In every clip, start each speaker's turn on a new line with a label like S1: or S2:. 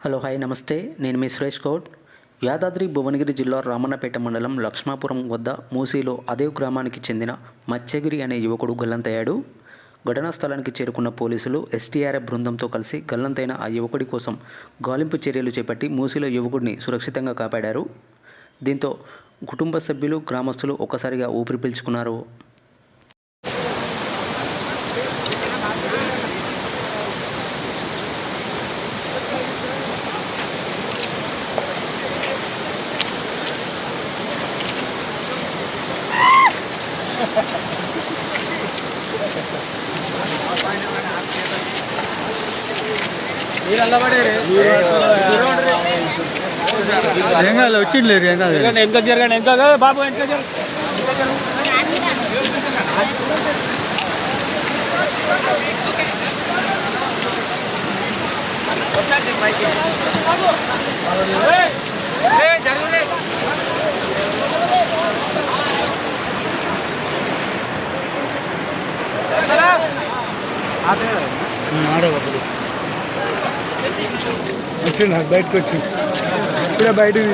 S1: Hello hi నమస్తే. నేను మీ సురేష్ గౌడ్ యాదాద్రి భువనగిరి జిల్లా రామన్నపేట మండలం లక్ష్మాపురం వద్ద మూసీలో అదే గ్రామానికి చెందిన మత్స్యగిరి అనే యువకుడు గల్లంతయ్యాడు ఘటనా స్థలానికి చేరుకున్న పోలీసులు ఎస్టీఆర్ఎఫ్ బృందంతో కలిసి గల్లంతైన ఆ యువకుడి కోసం గాలింపు చర్యలు చేపట్టి మూసీలో యువకుడిని సురక్షితంగా కాపాడారు. దీంతో కుటుంబ సభ్యులు గ్రామస్తులు ఒక్కసారిగా ఊపిరి పీల్చుకున్నారు.
S2: ఏం కాదు వచ్చిండ్లేరు ఏం కాదు.
S3: ఎంత జరగండి ఎంత బాబు ఎంత
S2: ఆడే
S4: వచ్చింది నాకు బయటకు వచ్చింది ఇప్పుడే బయటకు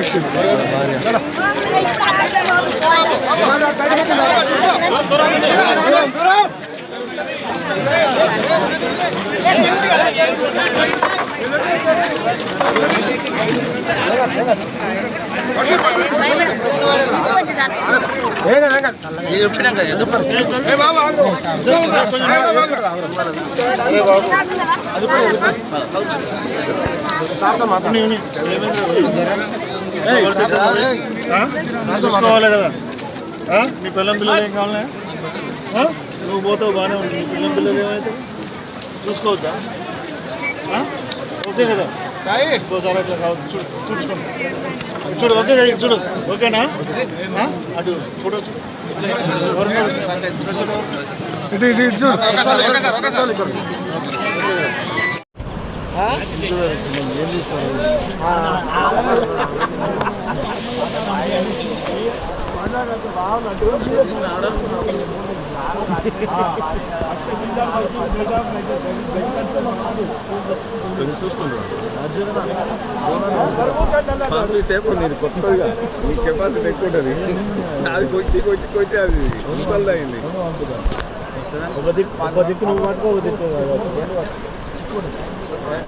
S4: తీసింది
S5: చూసుకోవాలి కదా మీ పిల్లం పిల్లలు ఏం కావాలి నువ్వు పోతావు బాగానే ఉంది మీ పిల్లం పిల్లలు ఏమైతే చూసుకోవద్దా ఓకే కదా చూడు చూసుకోండి చూడు ఓకే చూడు ఓకేనా? అటు ఫోటో?
S4: ఇటు ఇటు ఇటు చూడు.
S5: ఏం చేస్తారు
S6: నేను కొత్తగా నీ కెపాసిటీ ఎక్కువ ఉంటుంది. అది కొట్టి కొట్టి కొట్టి అది ముసల్ది అయింది.
S5: ఒక దిక్కు ఒక దిక్కు నువ్వు పట్టుకో ఒక దిక్కు